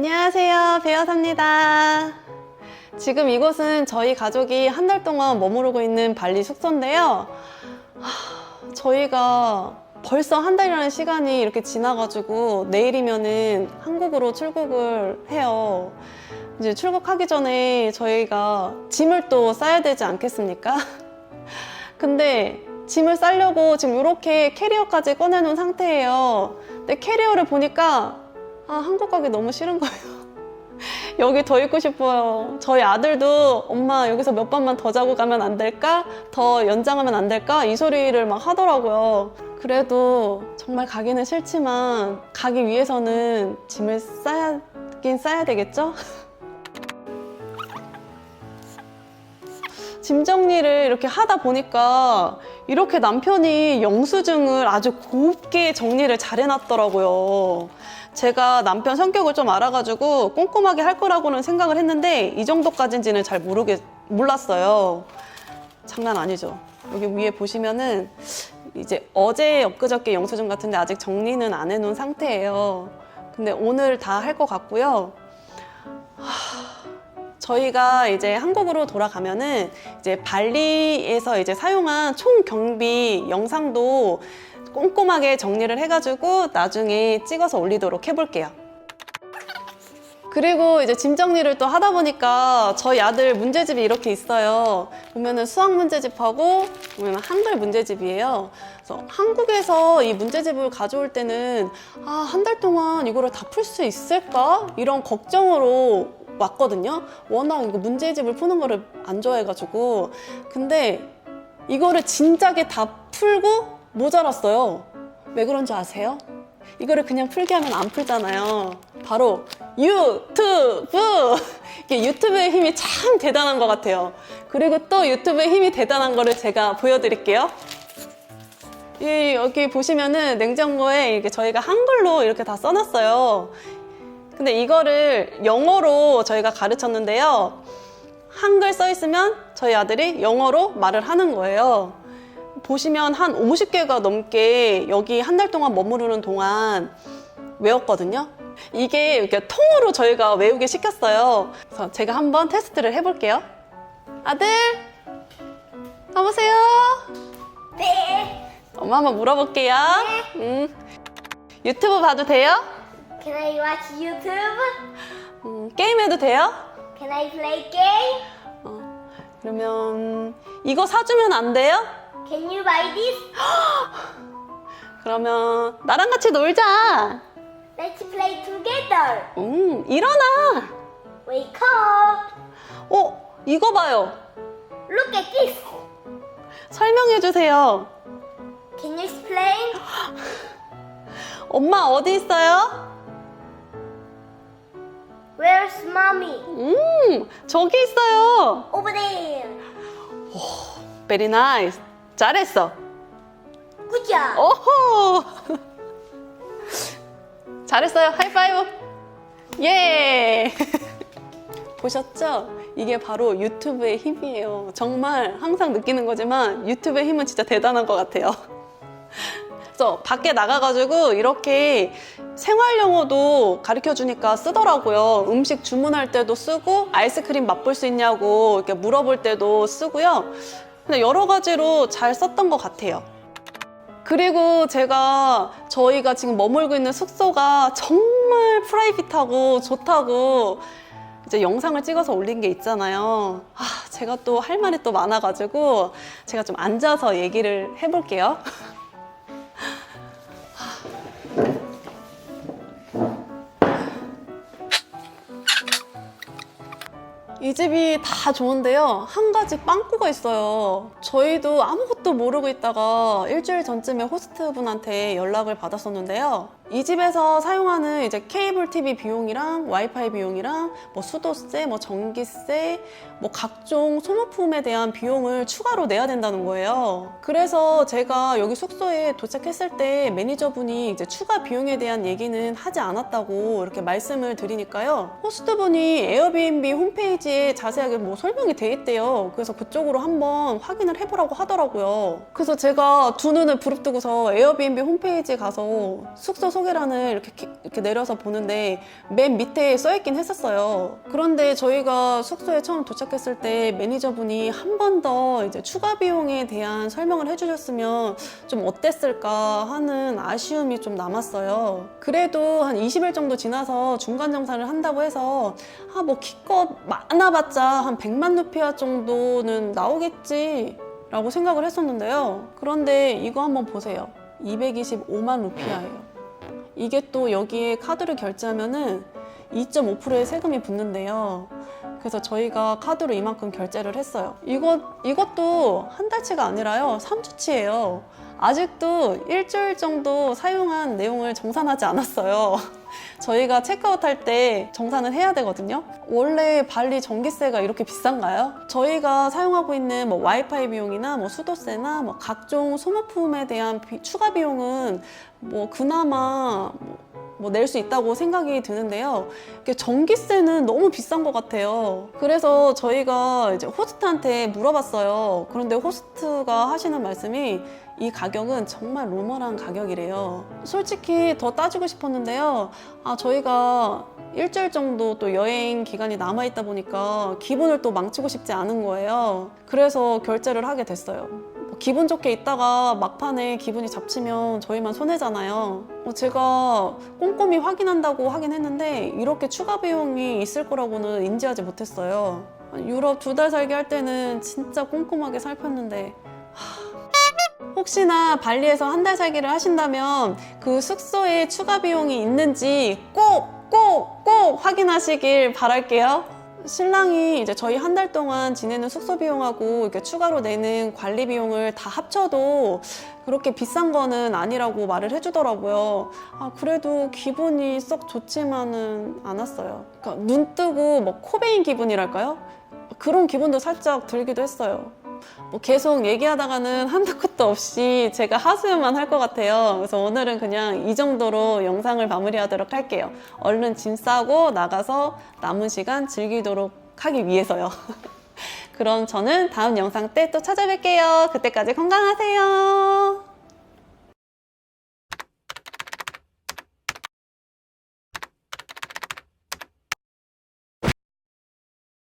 안녕하세요. 배어삽니다. 지금 이곳은 저희 가족이 한 달 동안 머무르고 있는 발리 숙소인데요. 하, 저희가 벌써 한 달이라는 시간이 이렇게 지나가지고 내일이면은 한국으로 출국을 해요. 이제 출국하기 전에 저희가 짐을 또 싸야 되지 않겠습니까? 근데 짐을 싸려고 지금 이렇게 캐리어까지 꺼내놓은 상태예요. 근데 캐리어를 보니까 아, 한국 가기 너무 싫은 거예요. 여기 더 있고 싶어요. 저희 아들도 엄마 여기서 몇 번만 더 자고 가면 안 될까? 더 연장하면 안 될까? 이 소리를 막 하더라고요. 그래도 정말 가기는 싫지만 가기 위해서는 짐을 싸야긴 싸야 되겠죠? 짐 정리를 이렇게 하다 보니까 이렇게 남편이 영수증을 아주 곱게 정리를 잘 해놨더라고요. 제가 남편 성격을 좀 알아가지고 꼼꼼하게 할 거라고는 생각을 했는데 이 정도까지인지는 잘 모르겠, 몰랐어요. 장난 아니죠. 여기 위에 보시면은 이제 어제 엊그저께 영수증 같은데 아직 정리는 안 해놓은 상태예요. 근데 오늘 다 할 것 같고요. 저희가 이제 한국으로 돌아가면은 이제 발리에서 이제 사용한 총 경비 영상도 꼼꼼하게 정리를 해가지고 나중에 찍어서 올리도록 해볼게요. 그리고 이제 짐 정리를 또 하다 보니까 저희 아들 문제집이 이렇게 있어요. 보면은 수학 문제집하고 보면 한글 문제집이에요. 그래서 한국에서 이 문제집을 가져올 때는 아, 한 달 동안 이거를 다 풀 수 있을까? 이런 걱정으로 왔거든요. 워낙 이거 문제집을 푸는 거를 안 좋아해가지고. 근데 이거를 진작에 다 풀고 모자랐어요. 왜 그런 줄 아세요? 이거를 그냥 풀게 하면 안 풀잖아요. 바로 유튜브! 이게 유튜브의 힘이 참 대단한 것 같아요. 그리고 또 유튜브의 힘이 대단한 거를 제가 보여드릴게요. 이 여기 보시면은 냉장고에 이렇게 저희가 한글로 이렇게 다 써놨어요. 근데 이거를 영어로 저희가 가르쳤는데요. 한글 써 있으면 저희 아들이 영어로 말을 하는 거예요. 보시면 한 50개가 넘게 여기 한 달 동안 머무르는 동안 외웠거든요. 이게 이렇게 통으로 저희가 외우게 시켰어요. 그래서 제가 한번 테스트를 해볼게요. 아들, 가보세요. 네. 엄마 한번 물어볼게요. 음, 유튜브 봐도 돼요? Can I watch YouTube? 음, 게임해도 돼요? Can I play game? 어, 그러면 이거 사주면 안 돼요? Can you buy this? 그러면 나랑 같이 놀자. Let's play together. 음, 일어나. Wake up. 어, 이거 봐요. Look at this. 설명해 주세요. Can you explain? 엄마 어디 있어요? Where's mommy? 음, 저기 있어요. Over there. Very nice. 잘했어. Good job. 오호. 잘했어요. 하이파이브. 예. 보셨죠? 이게 바로 유튜브의 힘이에요. 정말 항상 느끼는 거지만 유튜브의 힘은 진짜 대단한 것 같아요. 그래서 밖에 나가가지고 이렇게 생활 영어도 가르쳐 주니까 쓰더라고요. 음식 주문할 때도 쓰고 아이스크림 맛볼 수 있냐고 이렇게 물어볼 때도 쓰고요. 근데 여러 가지로 잘 썼던 것 같아요. 그리고 제가 저희가 지금 머물고 있는 숙소가 정말 프라이빗하고 좋다고 이제 영상을 찍어서 올린 게 있잖아요. 아, 제가 또 할 말이 또 많아가지고 제가 좀 앉아서 얘기를 해볼게요. 이 집이 다 좋은데요. 한 가지 빵꾸가 있어요. 저희도 아무것도 모르고 있다가 일주일 전쯤에 호스트분한테 연락을 받았었는데요. 이 집에서 사용하는 이제 케이블 TV 비용이랑 와이파이 비용이랑 뭐 수도세, 뭐 전기세, 뭐 각종 소모품에 대한 비용을 추가로 내야 된다는 거예요. 그래서 제가 여기 숙소에 도착했을 때 매니저분이 이제 추가 비용에 대한 얘기는 하지 않았다고 이렇게 말씀을 드리니까요. 호스트분이 에어비앤비 홈페이지에 자세하게 뭐 설명이 돼 있대요. 그래서 그쪽으로 한번 확인을 해보라고 하더라고요. 그래서 제가 두 눈을 부릅뜨고서 에어비앤비 홈페이지 가서 숙소 소개란을 이렇게, 키- 이렇게 내려서 보는데 맨 밑에 써있긴 했었어요. 그런데 저희가 숙소에 처음 도착했을 때 매니저분이 한 번 더 이제 추가 비용에 대한 설명을 해주셨으면 좀 어땠을까 하는 아쉬움이 좀 남았어요. 그래도 한 20일 정도 지나서 중간 정산을 한다고 해서 아 뭐 기껏 많아봤자 한 100만 루피아 정도는 나오겠지 라고 생각을 했었는데요. 그런데 이거 한번 보세요. 225만 루피아예요. 이게 또 여기에 카드를 결제하면은 2.5%의 세금이 붙는데요. 그래서 저희가 카드로 이만큼 결제를 했어요. 이것, 이것도 한 달치가 아니라요. 3주치예요. 아직도 일주일 정도 사용한 내용을 정산하지 않았어요. 저희가 체크아웃 할 때 정산을 해야 되거든요. 원래 발리 전기세가 이렇게 비싼가요? 저희가 사용하고 있는 뭐 와이파이 비용이나 뭐 수도세나 뭐 각종 소모품에 대한 비- 추가 비용은 뭐 그나마 뭐 낼 수 있다고 생각이 드는데요. 전기세는 너무 비싼 것 같아요. 그래서 저희가 이제 호스트한테 물어봤어요. 그런데 호스트가 하시는 말씀이 이 가격은 정말 로멀한 가격이래요. 솔직히 더 따지고 싶었는데요. 아, 저희가 일주일 정도 또 여행 기간이 남아있다 보니까 기분을 또 망치고 싶지 않은 거예요. 그래서 결제를 하게 됐어요. 뭐 기분 좋게 있다가 막판에 기분이 잡치면 저희만 손해잖아요. 어, 제가 꼼꼼히 확인한다고 하긴 했는데 이렇게 추가 비용이 있을 거라고는 인지하지 못했어요. 유럽 두 달 살기 할 때는 진짜 꼼꼼하게 살폈는데 혹시나 발리에서 한 달 살기를 하신다면 그 숙소에 추가 비용이 있는지 꼭, 꼭, 꼭 확인하시길 바랄게요. 신랑이 이제 저희 한 달 동안 지내는 숙소 비용하고 이렇게 추가로 내는 관리 비용을 다 합쳐도 그렇게 비싼 거는 아니라고 말을 해주더라고요. 아, 그래도 기분이 썩 좋지만은 않았어요. 그러니까 눈 뜨고 뭐 코베인 기분이랄까요? 그런 기분도 살짝 들기도 했어요. 뭐 계속 얘기하다가는 한도 끝도 없이 제가 하소연만 할 것 같아요. 그래서 오늘은 그냥 이 정도로 영상을 마무리하도록 할게요. 얼른 짐 싸고 나가서 남은 시간 즐기도록 하기 위해서요. 그럼 저는 다음 영상 때 또 찾아뵐게요. 그때까지 건강하세요.